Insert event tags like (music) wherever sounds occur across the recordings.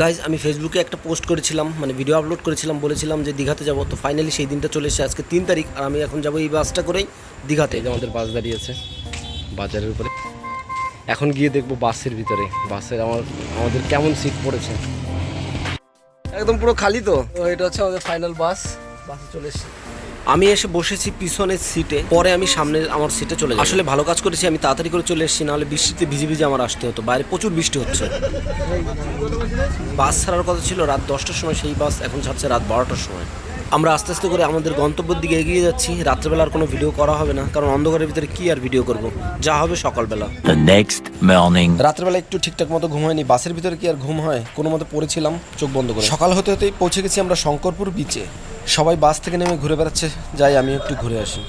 Guys আমি ফেসবুকে একটা পোস্ট করেছিলাম মানে ভিডিও আপলোড করেছিলাম বলেছিলাম যে দীঘাতে যাব। তো ফাইনালি সেই দিনটা চলে এসেছে আজকে তিন তারিখ আর আমি এখন যাব এই বাসটা করেই দীঘাতে। যে আমাদের বাস দাঁড়িয়েছে বাজারের উপরে। এখন গিয়ে দেখব বাসের ভিতরে। বাসের আমার আমাদের কেমন সিট পড়েছে। একদম পুরো খালি তো। তো এটা হচ্ছে আমাদের ফাইনাল বাস বাসে চলে এসেছি। আমি এসে বসেছি পিছনের সিটে পরে আমি সামনে আমার সিটে চলে যাই আসলে ভালো কাজ করেছি আমি তাড়াতাড়ি করে চলে এসেছি নাহলে বৃষ্টিতে ভিজে ভিজে আমার আসতে হতো বাইরে প্রচুর বৃষ্টি হচ্ছে। বাস ছাড়ার কথা ছিল রাত দশটার সময় সেই বাস এখন ছাড়ছে রাত বারোটার সময়। আমরা আস্তে আস্তে করে আমাদের গন্তব্যের দিকে এগিয়ে যাচ্ছি রাত্রেবেলা আর কোনো ভিডিও করা হবে না কারণ অন্ধকারের ভিতরে কি আর ভিডিও করব? যা হবে সকালবেলা। Next রাত্রেবেলা একটু ঠিকঠাক মতো ঘুম হয়নি বাসের ভিতরে কি আর ঘুম হয়? কোনো মতো পড়েছিলাম চোখ বন্ধ করে। সকাল হতে হতেই পৌঁছে গেছি আমরা শঙ্করপুর বিচে সবাই বাস থেকে নেমে ঘুরে বেড়াচ্ছে। যাই আমি একটু ঘুরে আসি।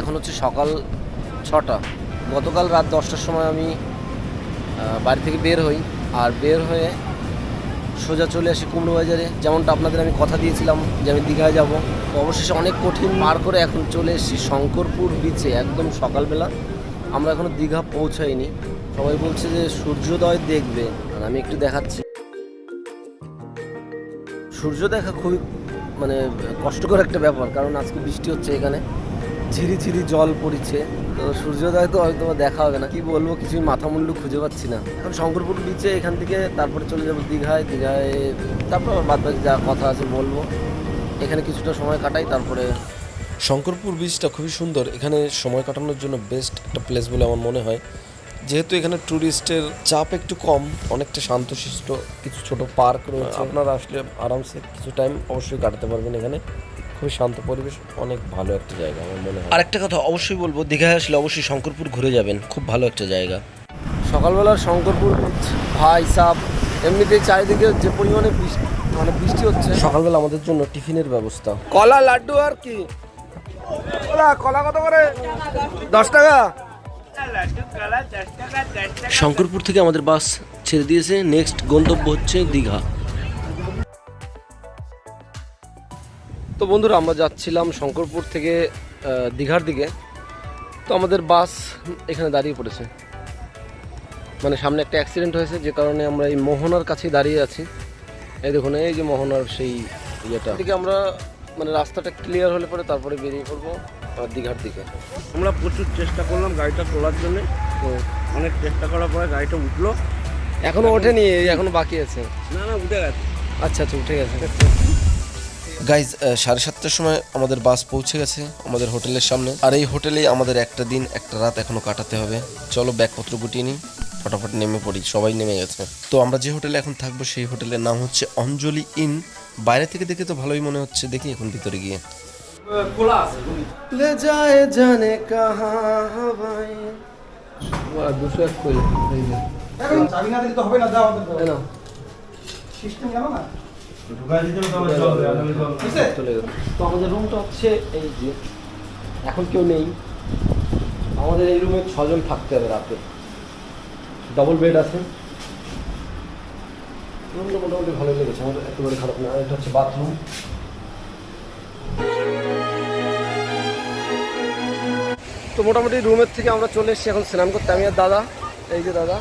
এখন হচ্ছে সকাল ছটা। গতকাল রাত দশটার সময় আমি বাড়ি থেকে বের হই। আর বের হয়ে সোজা চলে আসি কুমড়ো বাজারে যেমনটা আপনাদের আমি কথা দিয়েছিলাম যে আমি দীঘায় যাব। অবশেষে অনেক কঠিন পার করে এখন চলে এসেছি শঙ্করপুর বিচে একদম সকালবেলা। আমরা এখনও দীঘা পৌঁছাইনি। সবাই বলছে যে সূর্যোদয় দেখবে। আর আমি একটু দেখাচ্ছি। সূর্য দেখা খুবই মানে কষ্টকর একটা ব্যাপার, কারণ আজকে বৃষ্টি হচ্ছে এখানে। ঝিরি ঝিরি জল পড়ছে। তো সূর্যোদয় তো হয়তো দেখা হবে না। কি বলব কিছুই মাথা মুন্ডু খুঁজে পাচ্ছি না। কারণ শঙ্করপুর বিচে এখান থেকে তারপরে চলে যাব দীঘায়। দীঘায় তারপর আবার বাদ বাকি যা কথা আছে বলব। এখানে কিছুটা সময় কাটাই তারপরে শঙ্করপুর বিচটা খুবই সুন্দর। এখানে সময় কাটানোর জন্য বেস্ট একটা প্লেস বলে আমার মনে হয়। যেহেতু এখানে ট্যুরিস্টের চাপ একটু কম অনেকটা শান্তশিষ্ট কিছু ছোট পার্ক রয়েছে। আপনারা আসলে আরামসে কিছু টাইম অবশ্যই কাটাতে পারবেন এখানে। খুবই শান্ত পরিবেশ অনেক ভালো একটা জায়গা আমার মনে হয়। আরেকটা কথা অবশ্যই বলব দীঘায় আসলে অবশ্যই শঙ্করপুর ঘুরে যাবেন খুব ভালো একটা জায়গা। সকালবেলার শঙ্করপুর বিচ ভাই সাপ এমনিতেই চারিদিকে যে পরিমাণে বৃষ্টি মানে বৃষ্টি হচ্ছে। সকালবেলা আমাদের জন্য টিফিনের ব্যবস্থা। কলা লাড্ডু আর কি? কলা কলা কত করে? দশ টাকা। শঙ্করপুর থেকে আমাদের বাস ছেড়ে দিয়েছে নেক্সট গন্তব্য হচ্ছে দীঘা। তো বন্ধুরা আমরা যাচ্ছিলাম শঙ্করপুর থেকে দীঘার দিকে। তো আমাদের বাস এখানে দাঁড়িয়ে পড়েছে। মানে সামনে একটা অ্যাক্সিডেন্ট হয়েছে যে কারণে আমরা এই মোহনার কাছেই দাঁড়িয়ে আছি। এই দেখুন এই যে মোহনার সেই ইয়েটা। এদিকে আমরা মানে রাস্তাটা ক্লিয়ার হলে পরে তারপরে বেরিয়ে পড়ব দীঘার দিকে। আমরা প্রচুর চেষ্টা করলাম গাড়িটা তোলার জন্য। তো অনেক চেষ্টা করার পরে গাড়িটা উঠল। এখনও ওঠেনি এখনও বাকি আছে। না না উঠে গেছে। আচ্ছা আচ্ছা উঠে গেছে। গাইজ সাড়ে সাতটার সময় আমাদের বাস পৌঁছে গেছে আমাদের হোটেলের সামনে। আর এই হোটেলেই আমাদের একটা দিন একটা রাত এখনও কাটাতে হবে। চলো ব্যাগপত্র গুটিয়ে নিই ফটাফট নেমে পড়ি সবাই নেমে গেছে। তো আমরা যে হোটেলে এখন থাকব সেই হোটেলের নাম হচ্ছে অঞ্জলি ইন বাইরে থেকে দেখে তো ভালোই মনে হচ্ছে দেখি এখন ভিতরে গিয়ে। লে যায় জানে কাহা হাওয়ায়। দুশো এক করে। চাবি না দিলে তো হবে না দাও সিস্টেম না তো আমাদের রুমটা হচ্ছে এই যে এখন কেউ নেই আমাদের এই রুমে ছজন থাকতে হবে রাতে ডবল বেড আছে রুমটা মোটামুটি ভালোই লেগেছে আমার একেবারে খারাপ না এটা হচ্ছে বাথরুম তো মোটামুটি রুমের থেকে আমরা চলে এসেছি এখন স্নান করতে। আমি আর দাদা, এই যে দাদা।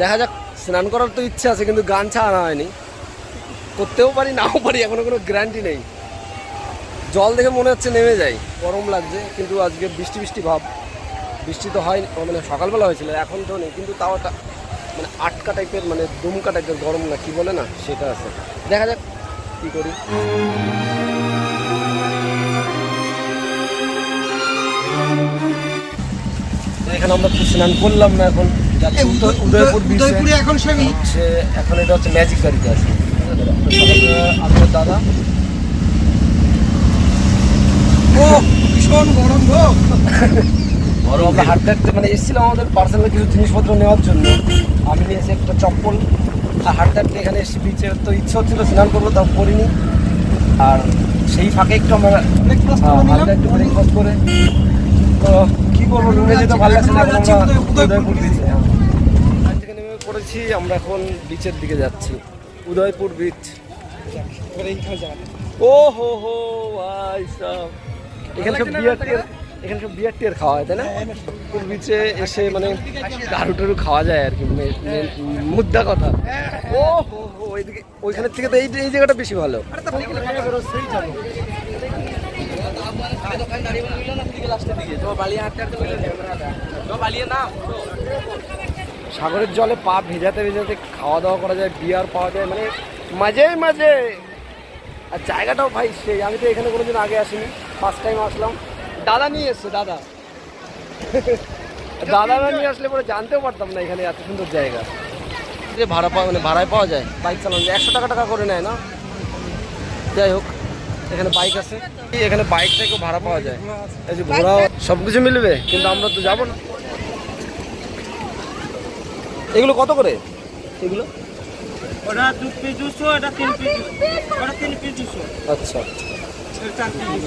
দেখা যাক, স্নান করার তো ইচ্ছে আছে, কিন্তু গান ছা আনা হয়নি। করতেও পারি নাও পারি এখনও কোনো গ্যারান্টি নেই। জল দেখে মনে হচ্ছে নেমে যাই গরম লাগছে কিন্তু আজকে বৃষ্টি বৃষ্টি ভাব। বৃষ্টি তো হয় মানে সকালবেলা হয়েছিল এখন তো নেই কিন্তু তাও একটা মানে আটকা টাইপের মানে দুমকা টাইপের গরম না কি বলে না সেটা আছে। দেখা যাক কী করি। এখানে আমরা স্নান করলাম না এখন উদয়পুর এখন এখন এটা হচ্ছে ম্যাজিক গাড়িতে আছে। দাদা ও ভীষণ গরম মানে এসেছিলাম আমাদের কিছু জিনিসপত্র নেওয়ার জন্য আমি একটা চপ্পল আর এখানে এসে তো হচ্ছিল স্নান তাও করিনি আর সেই ফাঁকে একটু করে তো। করেছি আমরা এখন বিচের দিকে যাচ্ছি উদয়পুর বিচ ও হো হো ভাই সাব। এখানে সব বিয়ার টিয়ার এখানে সব বিয়ার টিয়ার খাওয়া হয় তাই না? উদয়পুর বিচে এসে মানে দারু টারু খাওয়া যায় আর কি মুদ্রা কথা। ও হো হো ওইদিকে ওইখানের থেকে তো এই এই জায়গাটা বেশি ভালো। সাগরের জলে পা ভেজাতে ভেজাতে খাওয়া দাওয়া করা যায় বিয়ার পাওয়া যায় মানে মাঝেই মাঝে। আর জায়গাটাও ভাই সেই আমি তো এখানে কোনোদিন আগে আসিনি ফার্স্ট টাইম আসলাম। দাদা নিয়ে এসছে দাদা। দাদা না নিয়ে আসলে পরে জানতেও পারতাম না এখানে এত সুন্দর জায়গা। যে ভাড়া পাওয়া মানে ভাড়ায় পাওয়া যায় বাইক চালানো যায় একশো টাকা টাকা করে নেয় না? যাই হোক এখানে বাইক আছে। এখানে বাইক থেকেও ভাড়া পাওয়া যায়। এই যে ঘোরা সব কিছু মিলবে কিন্তু আমরা তো যাব না। এগুলো কত করে? এগুলো? ওটা দু পিস দুশো এটা তিন পিস ওটা তিন পিস দুশো। আচ্ছা। চার পিস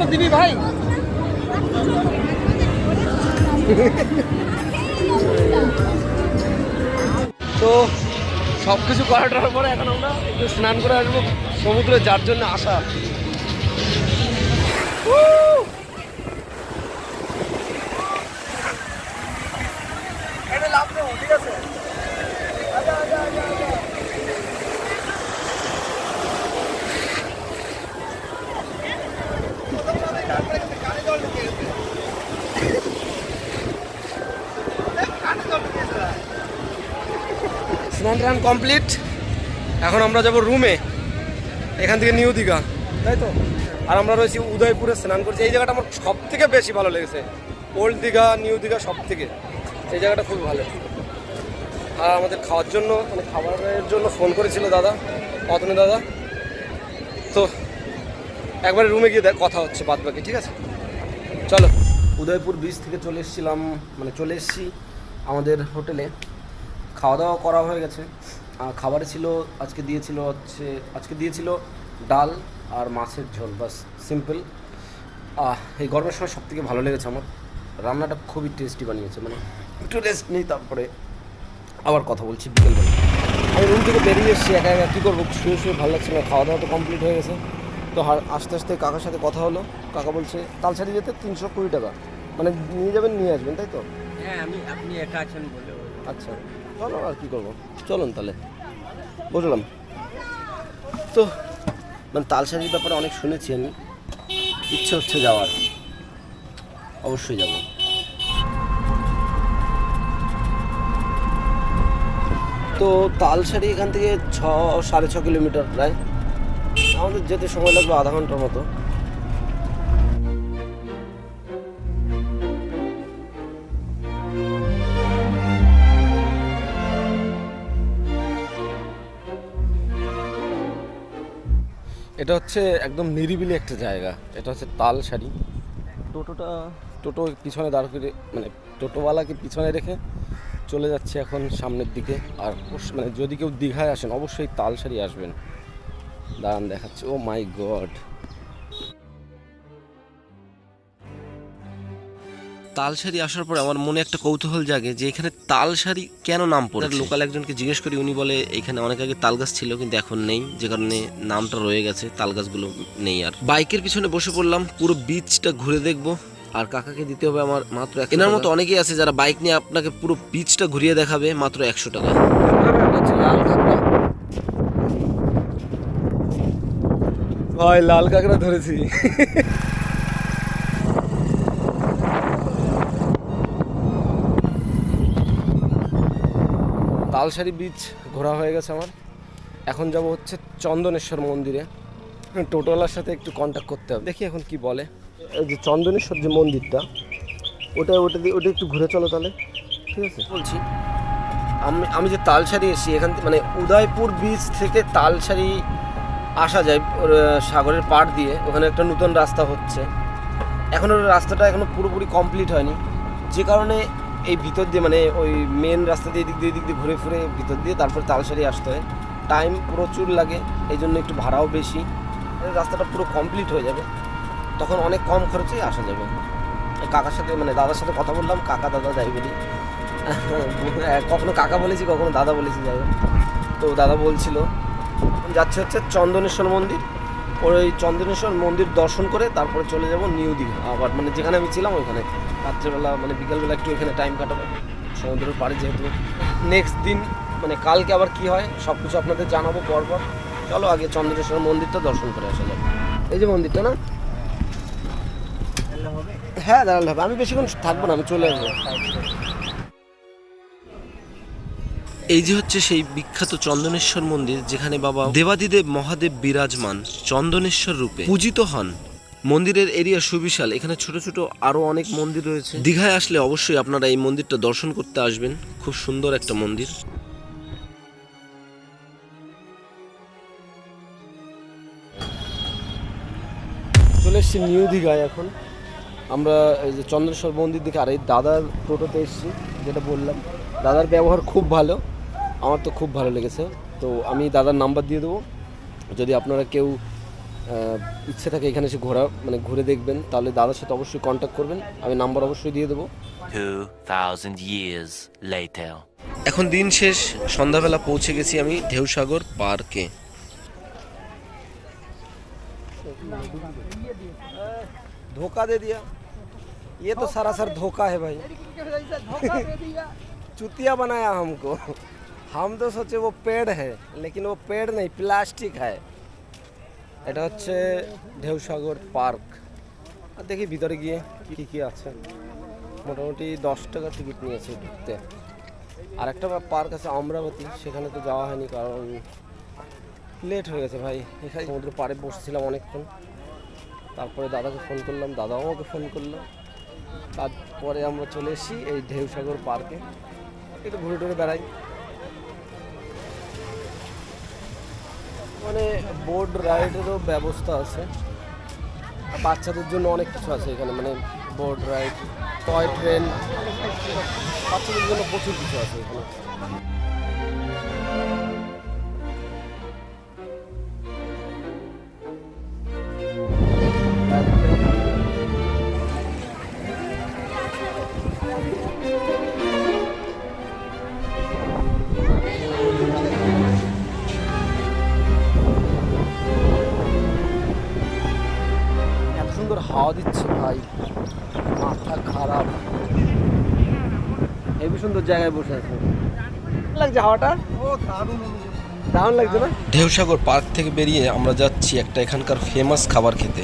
তো দিবি ভাই। তো সব কিছু করাটার পরে এখন আমরা একটু স্নান করে আসব সমুদ্রে, যার জন্য আসা ঠিক আছে? স্নান টান কমপ্লিট এখন আমরা যাব রুমে এখান থেকে নিউ দীঘা। তাই তো? আর আমরা রয়েছি উদয়পুরে স্নান করছি। এই জায়গাটা আমার সব থেকে বেশি ভালো লেগেছে। ওল্ড দীঘা নিউ দীঘা সব থেকে এই জায়গাটা খুব ভালো। আর আমাদের খাওয়ার জন্য মানে খাবারের জন্য ফোন করেছিল দাদা, অতনে দাদা। তো, একবারে রুমে গিয়ে দেখ, কথা হচ্ছে বাদ বাকি ঠিক আছে? চলো। উদয়পুর বিচ থেকে চলে এসেছিলাম মানে চলে এসেছি আমাদের হোটেলে খাওয়া দাওয়া করা হয়ে গেছে। খাবারে ছিল আজকে দিয়েছিল হচ্ছে আজকে দিয়েছিল ডাল আর মাছের ঝোল বাস সিম্পল। এই গরমের সময় সব থেকে ভালো লেগেছে আমার। রান্নাটা খুবই টেস্টি বানিয়েছে মানে একটু রেস্ট নেই তারপরে আবার কথা বলছি বিকেলবেলা। আমি রুম থেকে বেরিয়ে এসেছি একা একা কী করব? শুয়ে শুয়ে ভালো লাগছে না খাওয়া দাওয়া তো কমপ্লিট হয়ে গেছে। তো আস্তে আস্তে কাকার সাথে কথা হলো। কাকা বলছে তালসারি যেতে তিনশো কুড়ি টাকা। মানে নিয়ে যাবেন নিয়ে আসবেন তাই তো? হ্যাঁ আমি আপনি একা আছেন বলে আচ্ছা। চলো আর কি করব? চলুন তাহলে। বুঝলাম তো মানে তালসারির ব্যাপারে অনেক শুনেছি আমি। ইচ্ছে হচ্ছে যাওয়ার। অবশ্যই যাব। তো তালসারি এখান থেকে ছ, সাড়ে ছ কিলোমিটার প্রায়। আমাদের যেতে সময় লাগবে আধা ঘণ্টার মতো। এটা হচ্ছে একদম নিরিবিলি একটা জায়গা। এটা হচ্ছে তাল শাড়ি টোটোটা, টোটো পিছনে দাঁড় করে মানে টোটোওয়ালাকে পিছনে রেখে চলে যাচ্ছে এখন সামনের দিকে। আর মানে যদি কেউ দীঘায় আসেন, অবশ্যই তাল শাড়ি আসবেন। দাঁড়ান দেখাচ্ছে। ও মাই গড! তালসারি আসার পরে আমার মনে একটা কৌতূহল জাগে যে এখানে তালসারি কেন নাম পড়ে লোকাল একজনকে জিজ্ঞেস করি উনি বলে এখানে অনেক আগে তাল গাছ ছিল কিন্তু এখন নেই। যে কারণে নামটা রয়ে গেছে তাল গাছগুলো নেই আর। বাইকের পিছনে বসে পড়লাম পুরো বিচটা ঘুরে দেখব। আর কাকাকে দিতে হবে আমার মাত্র এনার মতো অনেকেই আছে যারা বাইক নিয়ে আপনাকে পুরো বিচটা ঘুরিয়ে দেখাবে মাত্র একশো টাকা। লাল কাঁকড়া ধরেছি। তালসারি বিচ ঘোরা হয়ে গেছে আমার। এখন যাব হচ্ছে চন্দনেশ্বর মন্দিরে। টোটোওয়ালার সাথে একটু কন্ট্যাক্ট করতে হবে। দেখি এখন কি বলে। এই যে চন্দনেশ্বর যে মন্দিরটা ওটা ওটা দিয়ে ওটা একটু ঘুরে চলো তাহলে। ঠিক আছে? বলছি আমি আমি যে তালসারি এসি এখান থেকে মানে উদয়পুর বিচ থেকে তালসারি আসা যায় সাগরের পাড় দিয়ে। ওখানে একটা নতুন রাস্তা হচ্ছে। এখন ওর রাস্তাটা এখনও পুরোপুরি কমপ্লিট হয়নি। যে কারণে এই ভিতর দিয়ে মানে ওই মেন রাস্তা দিয়ে দিক দিয়ে, এদিক দিয়ে ঘুরে ফিরে ভিতর দিয়ে তারপর তালসারি আসতে হয়। টাইম প্রচুর লাগে, এই জন্য একটু ভাড়াও বেশি। রাস্তাটা পুরো কমপ্লিট হয়ে যাবে। তখন অনেক কম খরচেই আসা যাবে। কাকার সাথে মানে দাদার সাথে কথা বললাম, কাকা, দাদা যাই বলি। (laughs) কখনো কাকা বলেছি, কখনো দাদা বলেছি, যাই তো দাদা বলছিল, যাচ্ছে হচ্ছে চন্দনেশ্বর মন্দির। ওই চন্দনেশ্বর মন্দির দর্শন করে তারপরে চলে যাব নিউ দীঘা। আবার মানে যেখানে আমি ছিলাম, ওইখানে। রাত্রেবেলা মানে বিকালবেলা একটু এখানে টাইম কাটাবো। সমুদ্রের পাড়ে যেহেতু। নেক্সট দিন মানে কালকে আবার কি হয় সব কিছু আপনাদের জানাব পরপর। চলো আগে চন্দনেশ্বর মন্দিরটা দর্শন করে আসা যাবে এই যে মন্দিরটা না? হ্যাঁ দাঁড়ালে হবে। আমি বেশিক্ষণ থাকব না, আমি চলে আসব। এই যে হচ্ছে সেই বিখ্যাত চন্দনেশ্বর মন্দির, যেখানে বাবা দেবাদিদেব মহাদেব বিরাজমান চন্দনেশ্বর রূপে পূজিত হন। মন্দিরের এরিয়া সুবিশাল। এখানে ছোট ছোট আরও অনেক মন্দির রয়েছে। দীঘায় আসলে অবশ্যই আপনারা এই মন্দিরটা দর্শন করতে আসবেন। খুব সুন্দর একটা মন্দির। চলে এসেছি নিউ দীঘায় এখন। আমরা এই যে চন্দ্রেশ্বর মন্দির দিকে আর এই দাদার টোটোতে এসেছি, যেটা বললাম। দাদার ব্যবহার খুব ভালো। আমার তো খুব ভালো লেগেছে। তো আমি দাদার নাম্বার দিয়ে দেবো। যদি আপনারা কেউ ইচ্ছে থাকে এখানে এসে ঘোরা মানে ঘুরে দেখবেন তাহলে দাদার সাথে অবশ্যই কন্ট্যাক্ট করবেন আমি নাম্বার অবশ্যই দিয়ে দেবো 2,000 years later. এখন দিন শেষ সন্ধ্যাবেলা পৌঁছে গেছি আমি ঢেউসাগর পার্কে धोखा दे दिया ये तो सरासर धोखा है भाई चुतिया बनाया हमको हम तो सोचे वो पेड़ है लेकिन वो पेड़ नहीं प्लास्टिक है এটা হচ্ছে ঢেউসাগর পার্ক। আর দেখি ভিতরে গিয়ে কি কি আছে। মোটামুটি দশ টাকা টিকিট নিয়েছে ঢুকতে আর একটা পার্ক আছে অমরাবতী, সেখানে তো যাওয়া হয়নি কারণ লেট হয়ে গেছে ভাই। এখানে সমুদ্র পাড়ে বসেছিলাম অনেকক্ষণ। তারপরে দাদাকে ফোন করলাম, দাদাও আমাকে ফোন করল। তারপরে আমরা চলে এসেছি এই ঢেউসাগর পার্কে। একটু ঘুরে টুরে বেড়াই। মানে বোর্ড রাইডেরও ব্যবস্থা আছে। বাচ্চাদের জন্য অনেক কিছু আছে এখানে মানে বোর্ড রাইড টয় ট্রেন বাচ্চাদের জন্য প্রচুর কিছু আছে এখানে। সুন্দর জায়গায় বসে আছে। লাগছে হাওয়াটা? দারুণ দারুণ লাগছে না? ঢেউসাগর পার্ক থেকে বেরিয়ে আমরা যাচ্ছি একটা এখানকার ফেমাস খাবার খেতে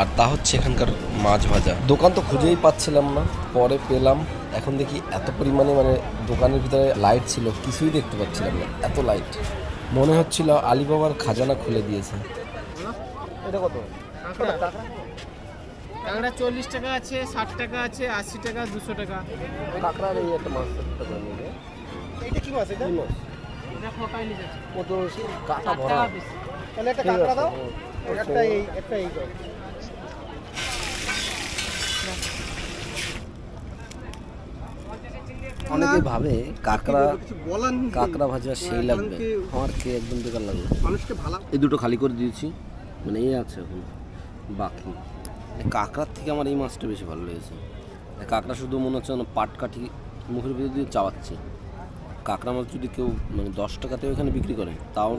আর তা হচ্ছে এখানকার মাছ ভাজা। দোকান তো খুঁজেই পাচ্ছিলাম না পরে পেলাম। এখন দেখি এত পরিমাণে মানে দোকানের ভিতরে লাইট ছিল কিছুই দেখতে পাচ্ছিলাম না এত লাইট মনে হচ্ছিল আলিবাবার খাজানা খুলে দিয়েছে। এটা কত? কাঁকড়া চল্লিশ টাকা আছে ষাট টাকা আছে আশি টাকা দুশো টাকা। কাঁকড়ার এই একটা মাছ। এটা? কি মাছ? এটা এটা ফোকাইলি যাচ্ছে। ও কাঁটা ভরা। তাহলে একটা কাঁকড়া দাও একটা এই একটা এই দাও অনেকে ভাবে কাঁকড়া কাঁকড়া ভাজা সেই লাগবে। আমার খেয়ে একদম বেকার লাগল মানুষকে ভালো এই দুটো খালি করে দিয়েছি। মানে এই আছে এখন। বাকি। কাঁকড়ার থেকে আমার এই মাছটা বেশি ভালো লেগেছে। কাঁকড়া শুধু মনে হচ্ছে যেন পাট কাঠি মুখের ভিতর দিয়ে চাওয়াচ্ছে। কাঁকড়া মাছ যদি কেউ মানে দশ টাকাতেও এখানে বিক্রি করে তাও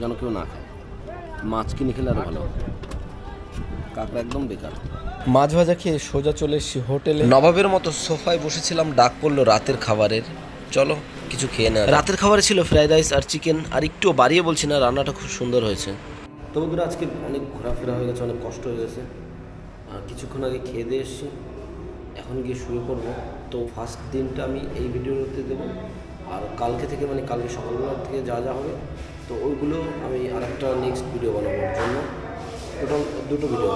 যেন কেউ না খায়। মাছ কিনে খেলে আরও ভালো। কাঁকড়া একদম বেকার। মাছ ভাজা খেয়ে সোজা চলে এসেছি হোটেলে। নবাবের মতো সোফায় বসেছিলাম ডাক পড়ল রাতের খাবারের। চলো কিছু খেয়ে না রাতের খাবারে ছিল ফ্রাইড রাইস আর চিকেন আর একটুও বাড়িয়ে বলছি না রান্নাটা খুব সুন্দর হয়েছে। তো বন্ধুরা আজকে অনেক ঘোরাফেরা হয়ে গেছে অনেক কষ্ট হয়ে গেছে। কিছুক্ষণ আগে খেয়ে দিয়ে এসেছি। এখন গিয়ে শুয়ে পড়ব। তো ফার্স্ট দিনটা আমি এই ভিডিওতে দেবো। আর কালকে থেকে মানে কালকে সকালবেলা থেকে যা যা হবে, তো ওইগুলো আমি আর একটা নেক্সট ভিডিও বানাবোর জন্য। টোটাল দুটো ভিডিও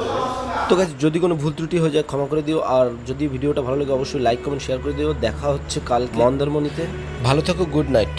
তো গাছ যদি কোনো ভুল ত্রুটি হয়ে যায়, ক্ষমা করে দিও। আর যদি ভিডিওটা ভালো লাগে, অবশ্যই লাইক কমেন্ট শেয়ার করে দিও। দেখা হচ্ছে কাল মন্দারমণিতে। ভালো থাকো গুড নাইট